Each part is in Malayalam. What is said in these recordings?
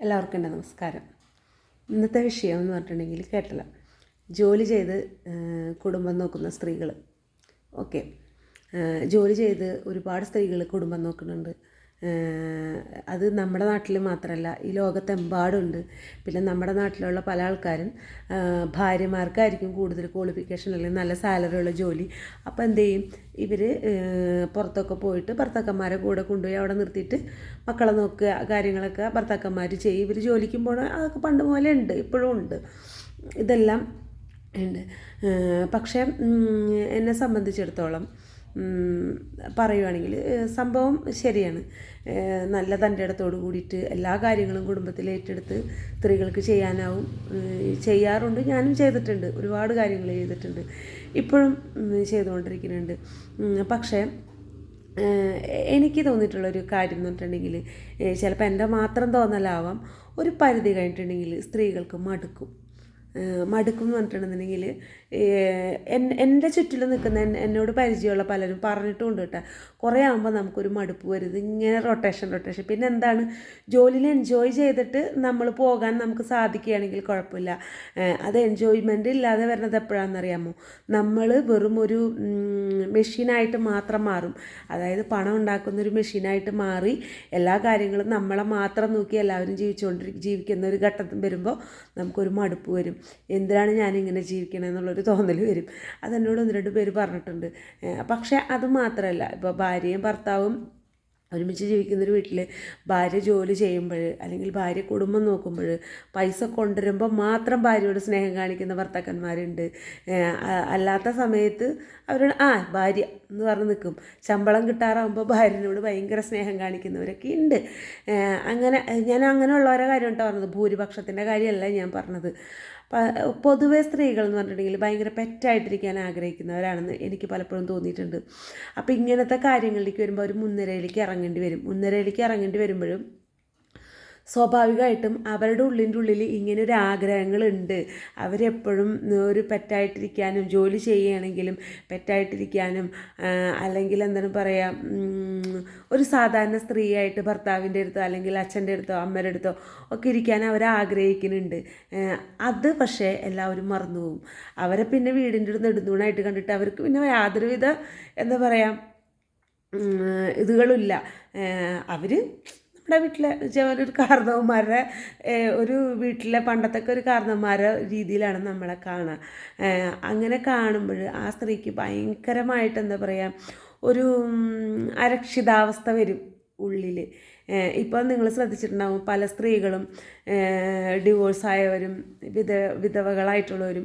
എല്ലാവർക്കും എന്റെ നമസ്കാരം. ഇന്നത്തെ വിഷയം എന്ന് പറഞ്ഞിട്ടുണ്ടെങ്കിൽ കേട്ടല്ലോ. ജോലി ചെയ്ത് കുടുംബം നോക്കുന്ന സ്ത്രീകൾ ഓക്കെ. ജോലി ചെയ്ത് ഒരുപാട് സ്ത്രീകൾ കുടുംബം നോക്കുന്നുണ്ട്. അത് നമ്മുടെ നാട്ടിൽ മാത്രമല്ല ഈ ലോകത്തെമ്പാടുണ്ട്. പിന്നെ നമ്മുടെ നാട്ടിലുള്ള പല ആൾക്കാരും ഭാര്യമാർക്കായിരിക്കും കൂടുതൽ ക്വാളിഫിക്കേഷൻ അല്ലെങ്കിൽ നല്ല സാലറി ഉള്ള ജോലി. അപ്പോൾ എന്ത് ചെയ്യും? ഇവർ പുറത്തൊക്കെ പോയിട്ട് ഭർത്താക്കന്മാരെ കൂടെ കൊണ്ടുപോയി അവിടെ നിർത്തിയിട്ട് മക്കളെ നോക്കുക കാര്യങ്ങളൊക്കെ ഭർത്താക്കന്മാർ ചെയ്യും. ഇവർ ജോലിക്കും പോകണം അതൊക്കെ പണ്ട് പോലെ ഉണ്ട് ഇപ്പോഴും ഉണ്ട്. ഇതെല്ലാം ഉണ്ട്. പക്ഷേ എന്നെ സംബന്ധിച്ചിടത്തോളം പറയുവാണെങ്കിൽ സംഭവം ശരിയാണ്. നല്ല തന്റെ ഇടത്തോട് കൂടിയിട്ട് എല്ലാ കാര്യങ്ങളും കുടുംബത്തിൽ ഏറ്റെടുത്ത് സ്ത്രീകൾക്ക് ചെയ്യാനാവും. ചെയ്യാറുണ്ട് ഞാനും ചെയ്തിട്ടുണ്ട്. ഒരുപാട് കാര്യങ്ങൾ ചെയ്തിട്ടുണ്ട്. ഇപ്പോഴും ചെയ്തുകൊണ്ടിരിക്കുന്നുണ്ട്. പക്ഷേ എനിക്ക് തോന്നിയിട്ടുള്ളൊരു കാര്യം എന്ന് പറഞ്ഞിട്ടുണ്ടെങ്കിൽ ചിലപ്പോൾ എന്റെ മാത്രം തോന്നലാവാം. ഒരു പരിധി കഴിഞ്ഞിട്ടുണ്ടെങ്കിൽ സ്ത്രീകൾക്ക് മടുക്കും. മടുക്കും എന്ന് പറഞ്ഞിട്ടുണ്ടെന്നുണ്ടെങ്കിൽ എന്റെ ചുറ്റിലും നിൽക്കുന്ന എന്നോട് പരിചയമുള്ള പലരും പറഞ്ഞിട്ടുമുണ്ട് കേട്ടോ. കുറേ ആകുമ്പോൾ നമുക്കൊരു മടുപ്പ് വരുന്നത് ഇങ്ങനെ റൊട്ടേഷൻ റൊട്ടേഷൻ പിന്നെ എന്താണ്? ജോലിയിൽ എൻജോയ് ചെയ്തിട്ട് നമ്മൾ പോകാൻ നമുക്ക് സാധിക്കുകയാണെങ്കിൽ കുഴപ്പമില്ല. അത് എൻജോയ്മെന്റ് ഇല്ലാതെ വരുന്നത് എപ്പോഴാണെന്നറിയാമോ നമ്മൾ വെറും ഒരു മെഷീനായിട്ട് മാത്രം മാറും. അതായത് പണം ഉണ്ടാക്കുന്ന ഒരു മെഷീനായിട്ട് മാറി എല്ലാ കാര്യങ്ങളും നമ്മളെ മാത്രം നോക്കി എല്ലാവരും ജീവിച്ചുകൊണ്ടിരിക്കും ജീവിക്കുന്ന ഒരു ഘട്ടത്തിൽ വരുമ്പോൾ നമുക്കൊരു മടുപ്പ് വരും. എന്തിനാണ് ഞാനിങ്ങനെ ജീവിക്കണത് എന്നുള്ളൊരു തോന്നൽ വരും. അതെന്നോട് ഒന്ന് രണ്ട് പേര് പറഞ്ഞിട്ടുണ്ട്. പക്ഷേ അത് മാത്രമല്ല ഇപ്പോൾ ഭാര്യയും ഭർത്താവും ഒരുമിച്ച് ജീവിക്കുന്നൊരു വീട്ടിൽ ഭാര്യ ജോലി ചെയ്യുമ്പോൾ അല്ലെങ്കിൽ ഭാര്യ കുടുംബം നോക്കുമ്പോൾ പൈസ കൊണ്ടുവരുമ്പോൾ മാത്രം ഭാര്യയോട് സ്നേഹം കാണിക്കുന്ന ഭർത്താക്കന്മാരുണ്ട്. അല്ലാത്ത സമയത്ത് അവരോട് ആ ഭാര്യ എന്ന് പറഞ്ഞ് നിൽക്കും ശമ്പളം കിട്ടാറാകുമ്പോൾ ഭാര്യനോട് ഭയങ്കര സ്നേഹം കാണിക്കുന്നവരൊക്കെ ഉണ്ട് അങ്ങനെ ഞാൻ അങ്ങനെയുള്ളവരെ കാര്യം കേട്ടോ പറഞ്ഞത്. ഭൂരിപക്ഷത്തിന്റെ കാര്യമല്ല ഞാൻ പറഞ്ഞത്. പൊതുവെ സ്ത്രീകൾ എന്ന് പറഞ്ഞിട്ടുണ്ടെങ്കിൽ ഭയങ്കര പെറ്റായിട്ടിരിക്കാൻ ആഗ്രഹിക്കുന്നവരാണെന്ന് എനിക്ക് പലപ്പോഴും തോന്നിയിട്ടുണ്ട്. അപ്പോൾ ഇങ്ങനത്തെ കാര്യങ്ങളിലേക്ക് വരുമ്പോൾ അവർ മുൻനിരയിലേക്ക് ഇറങ്ങേണ്ടി വരും. മുൻനിരയിലേക്ക് ഇറങ്ങേണ്ടി വരുമ്പോഴും സ്വാഭാവികമായിട്ടും അവരുടെ ഉള്ളിന്റെ ഉള്ളിൽ ഇങ്ങനെ ഒരു ആഗ്രഹങ്ങളുണ്ട്. അവരെപ്പോഴും ഒരു പെറ്റായിട്ടിരിക്കാനും ജോലി ചെയ്യുകയാണെങ്കിലും പെറ്റായിട്ടിരിക്കാനും അല്ലെങ്കിൽ എന്താണ് പറയുക ഒരു സാധാരണ സ്ത്രീയായിട്ട് ഭർത്താവിന്റെ അടുത്തോ അല്ലെങ്കിൽ അച്ഛന്റെ അടുത്തോ അമ്മയുടെ അടുത്തോ ഒക്കെ ഇരിക്കാൻ അവർ ആഗ്രഹിക്കുന്നുണ്ട്. അത് പക്ഷേ എല്ലാവരും മറന്നു പോകും. അവരെ പിന്നെ വീടിന്റെ അടുത്ത് നെടുന്നൂണായിട്ട് കണ്ടിട്ട് അവർക്ക് പിന്നെ യാതൊരുവിധ എന്താ പറയുക ഇതുകളില്ല അവർ നമ്മുടെ വീട്ടിലെ ഒരു കാരണവന്മാരുടെ ഒരു വീട്ടിലെ പണ്ടത്തൊക്കെ ഒരു കാരണവന്മാരുടെ രീതിയിലാണ് നമ്മളെ കാണുക അങ്ങനെ കാണുമ്പോൾ ആ സ്ത്രീക്ക് ഭയങ്കരമായിട്ട് എന്താ പറയുക ഒരു അരക്ഷിതാവസ്ഥ വരും ഉള്ളിൽ ഇപ്പോൾ നിങ്ങൾ ശ്രദ്ധിച്ചിട്ടുണ്ടാവും പല സ്ത്രീകളും ഡിവോഴ്സ് ആയവരും വിധ വിധവകളായിട്ടുള്ളവരും.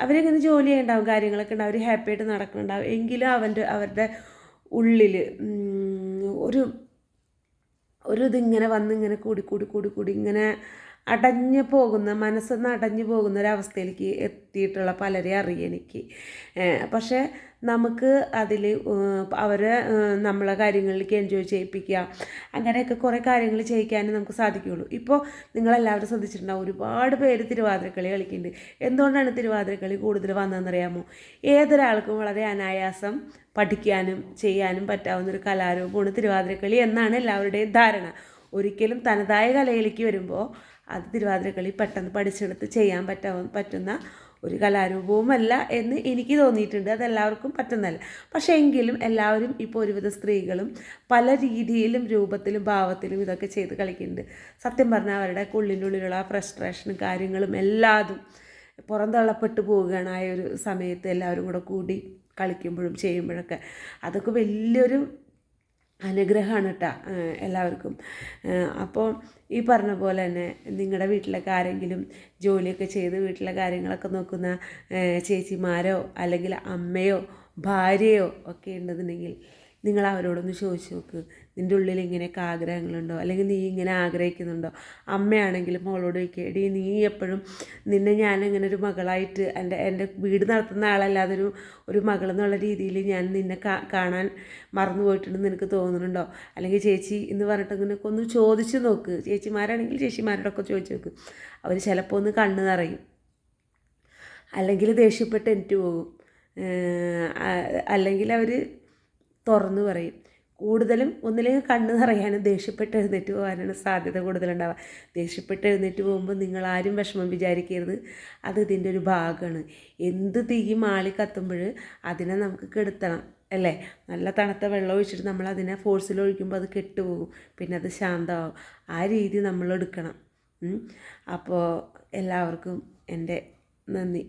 അവരിങ്ങനെ ജോലി ചെയ്യണ്ടാവും കാര്യങ്ങളൊക്കെ ഉണ്ടാവും. അവർ ഹാപ്പിയായിട്ട് നടക്കുന്നുണ്ടാവും എങ്കിലും അവന്റെ അവരുടെ ഉള്ളിൽ ഒരു ഒരു ഇതിങ്ങനെ വന്ന് ഇങ്ങനെ കൂടി കൂടി കൂടി കൂടി ഇങ്ങനെ അടഞ്ഞു പോകുന്ന മനസ്സ് അടഞ്ഞു പോകുന്ന ഒരവസ്ഥയിലേക്ക് എത്തിയിട്ടുള്ള പലരെ അറിയാം എനിക്ക്. പക്ഷേ നമുക്ക് അതിൽ അവരെ നമ്മളെ കാര്യങ്ങളിലേക്ക് എൻജോയ് ചെയ്യിപ്പിക്കുക അങ്ങനെയൊക്കെ കുറേ കാര്യങ്ങൾ ചെയ്യിക്കാനേ നമുക്ക് സാധിക്കുകയുള്ളൂ. ഇപ്പോൾ നിങ്ങളെല്ലാവരും ശ്രദ്ധിച്ചിട്ടുണ്ടാവും ഒരുപാട് പേര് തിരുവാതിരക്കളി കളിക്കുന്നുണ്ട്. എന്തുകൊണ്ടാണ് തിരുവാതിരക്കളി കൂടുതൽ വന്നതെന്നറിയാമോ? ഏതൊരാൾക്കും വളരെ അനായാസം പഠിക്കാനും ചെയ്യാനും പറ്റാവുന്ന ഒരു കലാരൂപമാണ് തിരുവാതിരക്കളി എന്നാണ് എല്ലാവരുടെയും ധാരണ. ഒരിക്കലും തനതായ കലയിലേക്ക് വരുമ്പോൾ അത് തിരുവാതിരക്കളി പെട്ടെന്ന് പഠിച്ചെടുത്ത് ചെയ്യാൻ പറ്റാവുന്ന പറ്റുന്ന ഒരു കലാരൂപവുമല്ല എന്ന് എനിക്ക് തോന്നിയിട്ടുണ്ട്. അതെല്ലാവർക്കും പറ്റുന്നതല്ല. പക്ഷേ എങ്കിലും എല്ലാവരും ഇപ്പോൾ ഒരുവിധ സ്ത്രീകളും പല രീതിയിലും രൂപത്തിലും ഭാവത്തിലും ഇതൊക്കെ ചെയ്ത് കളിക്കുന്നുണ്ട്. സത്യം പറഞ്ഞാൽ അവരുടെ ഉള്ളിലുള്ള ഫ്രസ്ട്രേഷനും കാര്യങ്ങളും എല്ലാതും പുറന്തള്ളപ്പെട്ടു പോവുകയാണ് ആ ഒരു സമയത്ത് എല്ലാവരും കൂടെ കൂടി കളിക്കുമ്പോഴും ചെയ്യുമ്പോഴൊക്കെ. അതൊക്കെ വലിയൊരു അനുഗ്രഹമാണ് കേട്ടോ എല്ലാവർക്കും. അപ്പോൾ ഈ പറഞ്ഞ പോലെ തന്നെ നിങ്ങളുടെ വീട്ടിലൊക്കെ ആരെങ്കിലും ജോലിയൊക്കെ ചെയ്ത് വീട്ടിലെ കാര്യങ്ങളൊക്കെ നോക്കുന്ന ചേച്ചിമാരോ അല്ലെങ്കിൽ അമ്മയോ ഭാര്യയോ ഒക്കെ ഉണ്ടെന്നുണ്ടെങ്കിൽ നിങ്ങൾ അവരോടൊന്ന് ചോദിച്ചു നോക്ക്. നിന്റെ ഉള്ളിൽ ഇങ്ങനെയൊക്കെ ആഗ്രഹങ്ങളുണ്ടോ? അല്ലെങ്കിൽ നീ ഇങ്ങനെ ആഗ്രഹിക്കുന്നുണ്ടോ? അമ്മയാണെങ്കിലും മോളോട് ചോദിക്കുക എടീ നീ എപ്പോഴും നിന്നെ ഞാൻ ഇങ്ങനെ ഒരു മകളായിട്ട് എന്റെ എന്റെ വീട് നടത്തുന്ന ആളല്ലാതെ ഒരു ഒരു മകളെന്നുള്ള രീതിയിൽ ഞാൻ നിന്നെ കാണാൻ മറന്നു പോയിട്ടുണ്ടെന്ന് നിനക്ക് തോന്നുന്നുണ്ടോ? അല്ലെങ്കിൽ ചേച്ചി എന്ന് പറഞ്ഞിട്ട് ഇങ്ങനെയൊക്കെ ഒന്ന് ചോദിച്ചു നോക്ക്. ചേച്ചിമാരാണെങ്കിൽ ചേച്ചിമാരോടൊക്കെ ചോദിച്ചു നോക്ക്. അവർ ചിലപ്പോൾ ഒന്ന് കണ്ണ് നിറയും. അല്ലെങ്കിൽ ദേഷ്യപ്പെട്ട് എനിക്ക് പോകും. അല്ലെങ്കിൽ അവർ തുറന്നു പറയും. കൂടുതലും ഒന്നിലേക്ക് കണ്ണു നിറയാനും ദേഷ്യപ്പെട്ട് എഴുന്നേറ്റ് പോകാനാണ് സാധ്യത കൂടുതലുണ്ടാവുക. ദേഷ്യപ്പെട്ട് എഴുന്നേറ്റ് പോകുമ്പോൾ നിങ്ങൾ ആരും വിഷമം വിചാരിക്കരുത്. അത് ഇതിന്റെ ഒരു ഭാഗമാണ്. എന്ത് തീ മാളി കത്തുമ്പോൾ അതിനെ നമുക്ക് കെടുത്തണം അല്ലേ? നല്ല തണുത്ത വെള്ളം ഒഴിച്ചിട്ട് നമ്മൾ അതിനെ ഫോഴ്സിൽ ഒഴിക്കുമ്പോൾ അത് കെട്ടുപോകും. പിന്നെ അത് ശാന്തമാവും. ആ രീതി നമ്മൾ എടുക്കണം. അപ്പോൾ എല്ലാവർക്കും എന്റെ നന്ദി.